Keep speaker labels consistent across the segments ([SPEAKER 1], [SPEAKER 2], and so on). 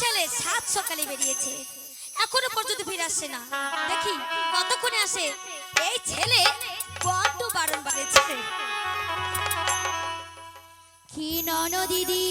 [SPEAKER 1] ছেলে সাত সকালে বেরিয়েছে। এখনও পর্যন্ত ফিরে আসছে না। দেখি কতক্ষণে আসে? এই ছেলে কত বারণ বাড়েছে
[SPEAKER 2] কি নন দিদি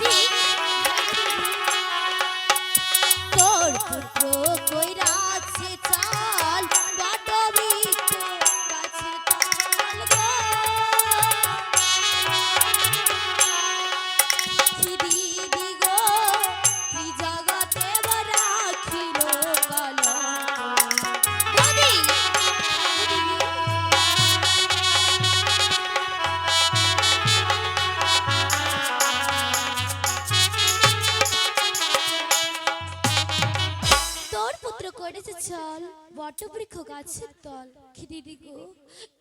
[SPEAKER 2] বদি গাছের তল। কি দিদি গো।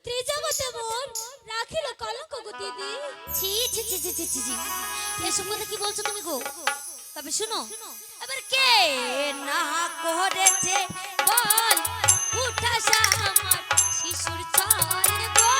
[SPEAKER 2] ত্রিজগতে মোর রাখিল কলঙ্ক গো দিদি।
[SPEAKER 1] ছি ছি ছি ছি ছি ছি ছি। এসব কথা কি বলছো তুমি গো? তবে শুনো। এবার কে না করেছে বল? উঠাসা আমার শিশুর ছল গো।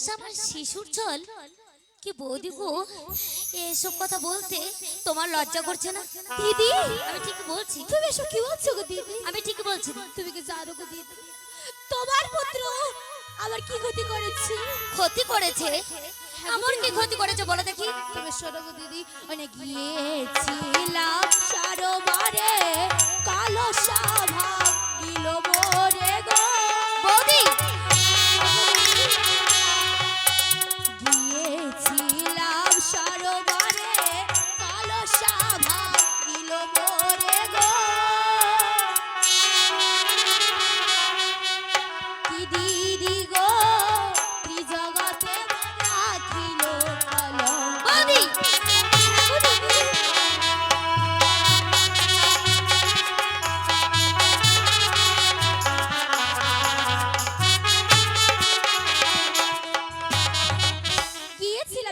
[SPEAKER 1] উঠাস আমার শিশুর কি বৌদি গো এসব কথা বলতে তোমার লজ্জা করছে না?
[SPEAKER 2] দিদি!
[SPEAKER 1] আমি ঠিক বলছি।
[SPEAKER 2] তুমি এসব কি বলছো গো দিদি?
[SPEAKER 1] আমি ঠিক বলছি।
[SPEAKER 2] তুমি কি জানো গো দিদি? তোমার পুত্র আমার কি ক্ষতি করেছে?
[SPEAKER 1] ক্ষতি করেছে? আমার কি ক্ষতি করেছে বলো দেখি।
[SPEAKER 2] তুমি গো দিদি মানে গিয়েছিলাম সরোবরে কালো সাভাগ গিল মোরে গো।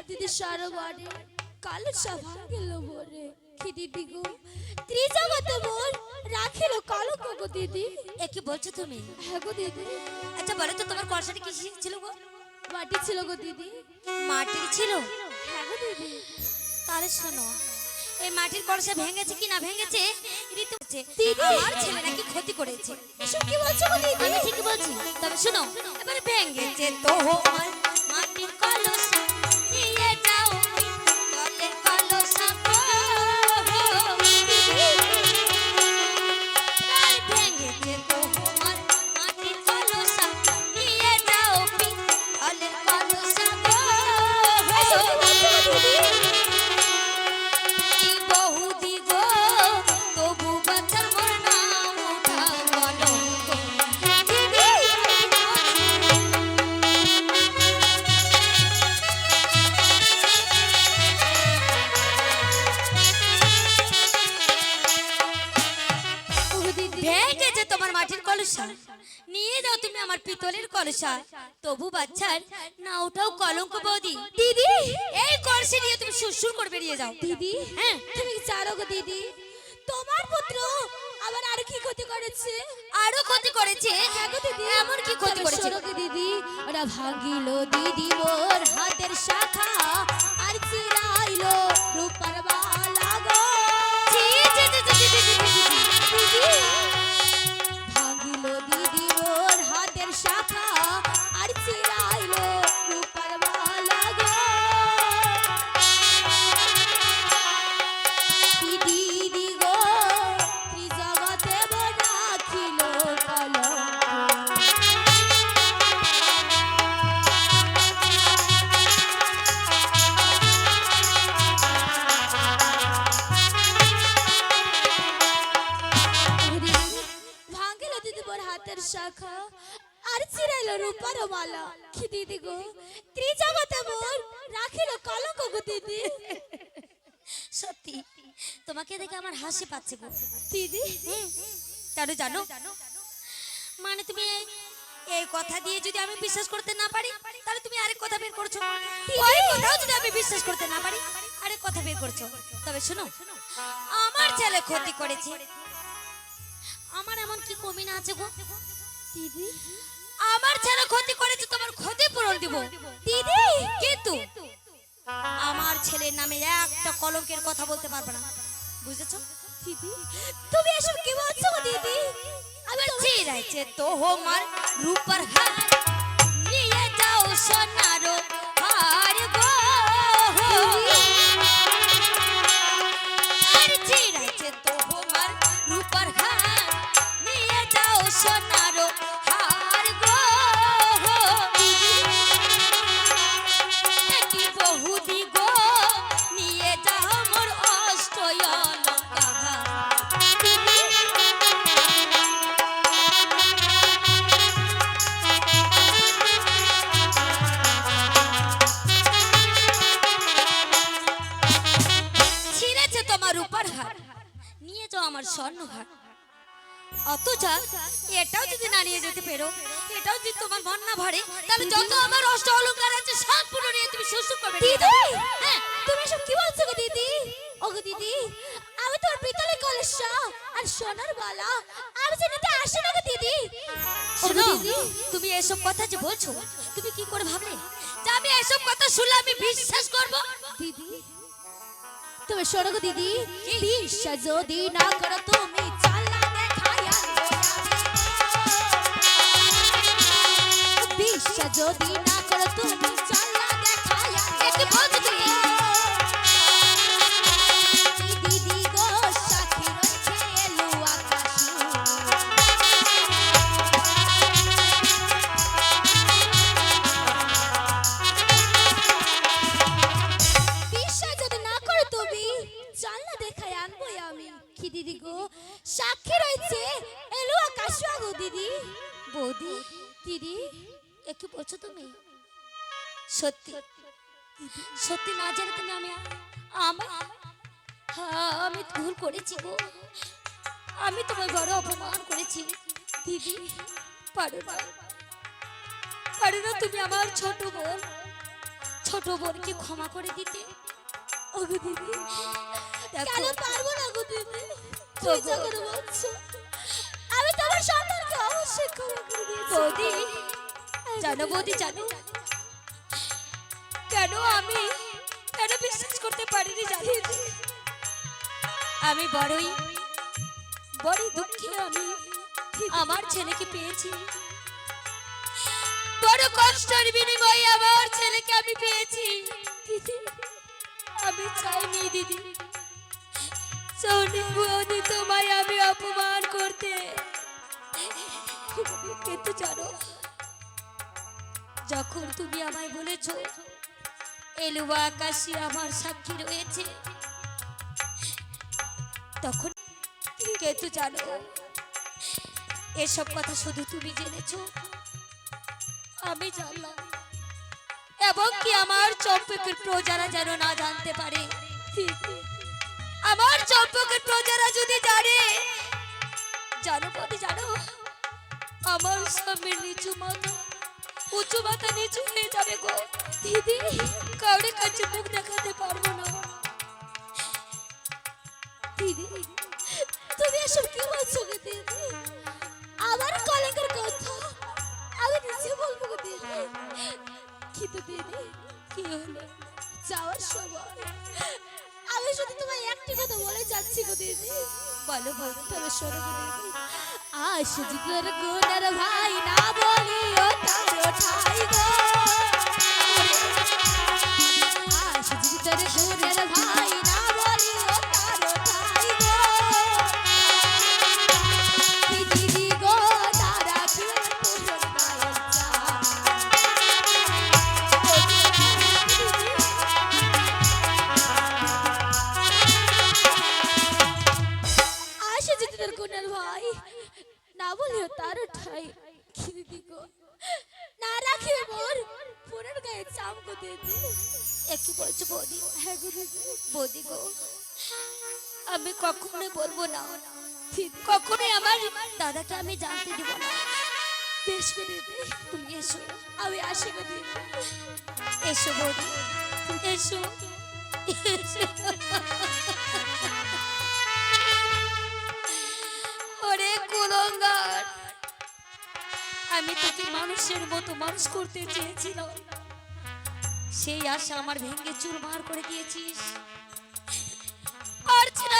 [SPEAKER 2] দিদি সরোবরে কালো সভা গেল মোরে কি দিদি গো? ত্রিজগতে মোর রাখিল কলঙ্ক গো দিদি।
[SPEAKER 1] এ কি বলছো তুমি?
[SPEAKER 2] হ্যাঁ গো দিদি।
[SPEAKER 1] আচ্ছা বলো তো তোমার কলসাটা কি ছিল গো?
[SPEAKER 2] মাটি ছিল গো দিদি।
[SPEAKER 1] মাটির ছিল?
[SPEAKER 2] হ্যাঁ গো দিদি।
[SPEAKER 1] তাহলে শোনো এই মাটির কলসা ভেঙেছে কি না ভেঙেছে ঋতু। আমার ছেলে নাকি ক্ষতি করেছে।
[SPEAKER 2] এসব কি বলছো
[SPEAKER 1] আমি ঠিকই বলছি তবে শোনো এবারে ভেঙেছে তোমার মাটির কলসা। তোমার মাটির কলসা। নিয়ে যাও তুমি আমার পিতলের কলসা। তবু বাচ্চার না ওঠাও কলঙ্ক বৌদি।
[SPEAKER 2] দিদি!
[SPEAKER 1] এই কলসি নিয়ে তুমি সুরসুর করে বেরিয়ে যাও।
[SPEAKER 2] দিদি!
[SPEAKER 1] হ্যাঁ।
[SPEAKER 2] তুমি কি জানো গো দিদি? তোমার পুত্র আবার আর কি ক্ষতি করেছে?
[SPEAKER 1] আরও ক্ষতি করেছে?
[SPEAKER 2] হ্যাঁ দিদি।
[SPEAKER 1] এমন কি ক্ষতি
[SPEAKER 2] তবে
[SPEAKER 1] করেছে?
[SPEAKER 2] দিদি। ওরা ভাঙিল দিদি মোর হাতের শাখা। রাখিল দিদি।
[SPEAKER 1] সত্যি তোমাকে দেখে আমার হাসি পাচ্ছে গো।
[SPEAKER 2] দিদি?
[SPEAKER 1] কেন জানো মানে তুমি এই- এই কথা দিয়ে যদি আমি বিশ্বাস করতে না পারি তাহলে তুমি আরেক কথা বের করছ। ওই কথাও যদি আমি বিশ্বাস করতে না পারি আরেক কথা বের করছ। তবে শোনো আমার ছেলে ক্ষতি করেছে। আমার এমন কি কমি না আছে গো?
[SPEAKER 2] দিদি?
[SPEAKER 1] আমার ছেলে ক্ষতি করেছে তোমার ক্ষতি পূরণ দিব।
[SPEAKER 2] দিদি
[SPEAKER 1] কিন্তু আমার ছেলের নামে একটা কলঙ্কের কথা বলতে পারবে না। বুঝেছ?
[SPEAKER 2] তুমি এসব কি বলছো দিদি? আমি তো
[SPEAKER 1] চিরাইছে তো হোমার রূপার হাত নিয়ে যাও সোনারো অথচ এটাও যদি না নিয়ে যেতে পেরো এটাও যদি তোমার মন না ভরে তাহলে যত আমার অষ্ট অলংকার আছে সব পুরো নিয়ে তুমি শ্বশুর করবে
[SPEAKER 2] দিদি!
[SPEAKER 1] হ্যাঁ।
[SPEAKER 2] তুমি এসব কি বলছো গো দিদি? ওগো দিদি আমি তোমার পিতলে কলসা আর সোনার বালা আমি যে নিতে আসি না গো দিদি।
[SPEAKER 1] শোনো তুমি এসব কথা যে বলছো তুমি কি করে ভাবলে? যে আমি এসব কথা শুনলে আমি বিশ্বাস করব?
[SPEAKER 2] দিদি তুমি শোনো গো দিদি বিশ্বাস যদি না করো তুমি যদি না করো তুমি চালা দেখায়া
[SPEAKER 1] কি বলছো তুমি
[SPEAKER 2] দিদি গো, সাথী রয়েছে এলো আকাশে। বিশ্বাস যদি না করো তুমি সাক্ষী রয়েছে এলো আকাশ দিদি।
[SPEAKER 1] বৌদি
[SPEAKER 2] দিদি
[SPEAKER 1] এ কি বলছো তুমি? সত্যি? সত্যি না জানি তুমি আমি আমার আমি ভুল করেছি গো। আমি তোমায় বড় অপমান করেছি। দিদি পারো না। পারো না তুমি আমার ছোট বোন। ছোট বোনকে ক্ষমা করে দিতে।
[SPEAKER 2] ওগো দিদি কেন পারব না গো দিদি? করে বলছো। আমি তোমার সন্তানকে অবশ্যই ক্ষমা করে দিয়েছি।
[SPEAKER 1] জানো জানো। কেন আমি? কেন বিশ্বাস করতে পারিনি জানি? আমি বড়ই বড়ই দুঃখে আমি। আমার ছেলেকে পেয়েছি। বড় কষ্টের বিনিময়ে আমার ছেলেকে আমি পেয়েছি। আমি চাইনি দিদি। সৌনি তোমায় আমি অপমান করতে। কিন্তু জানো যখন তুমি আমায় বলেছ এলুয়া আকাশে আমার সাক্ষী রয়েছে, তখন কিন্তু জানো? এসব কথা শুধু তুমি জেনেছো। আমি জানলাম। এবং কি আমার চম্পকের প্রজারা যেন না জানতে পারে? আমার চম্পকের প্রজারা যদি জানে, জানো পথে জানো, আমার স্বামীর নিচু মাথা উঁচু মাথা নিচু হয়ে যাবে গো। দিদি, কাউরে কাছে মুখ দেখাতে পারব না।
[SPEAKER 2] দিদি, তুমি এসব কি বলছো গো দিদি? আমার কলঙ্কের কথা আমি নিজে বলব গো দিদি। কিন্তু দিদি,
[SPEAKER 1] কি হলো?
[SPEAKER 2] যাওয়ার সময় আমি শুধু তোমায় একটি কথা বলে যাচ্ছি গো দিদি।
[SPEAKER 1] বলো বলো
[SPEAKER 2] তবে শোনো দিদি। আশ জিগর গুণের ভাই না বলিও তার ঠাই গো। আশ গুণের ভাই তার ঠাই খিদি গো না রাখিও মোর পুরের গায়ে চাম গো দিদি
[SPEAKER 1] একটু বলছো বৌদি?
[SPEAKER 2] হ্যাঁ গো
[SPEAKER 1] গো, আমি কখনোই বলব না। কখনোই আমার দাদাকে আমি জানতে দিব না।
[SPEAKER 2] বেশ গো দিদি,
[SPEAKER 1] তুমি এসো।
[SPEAKER 2] আমি আসি গো দিদি।
[SPEAKER 1] এসো বৌদি এসো এসো। আমি তোকে মানুষের মতো মানুষ করতে চেয়েছিলাম। সেই আশা আমার ভেঙে চুরমার করে দিয়েছিস।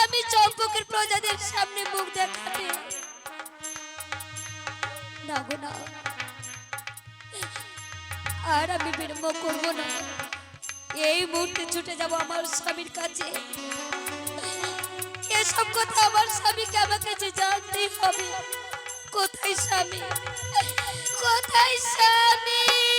[SPEAKER 1] আমি চম্পকের প্রজাদের সামনে মুখ দেখাতে। আর আমি বিলম্ব করব না। এই মুহূর্তে ছুটে যাব আমার স্বামীর কাছে। এসব কথা আমার স্বামীকে আমার কাছে জানতেই হবে। কোথায় স্বামী? কোথায় স্বামী?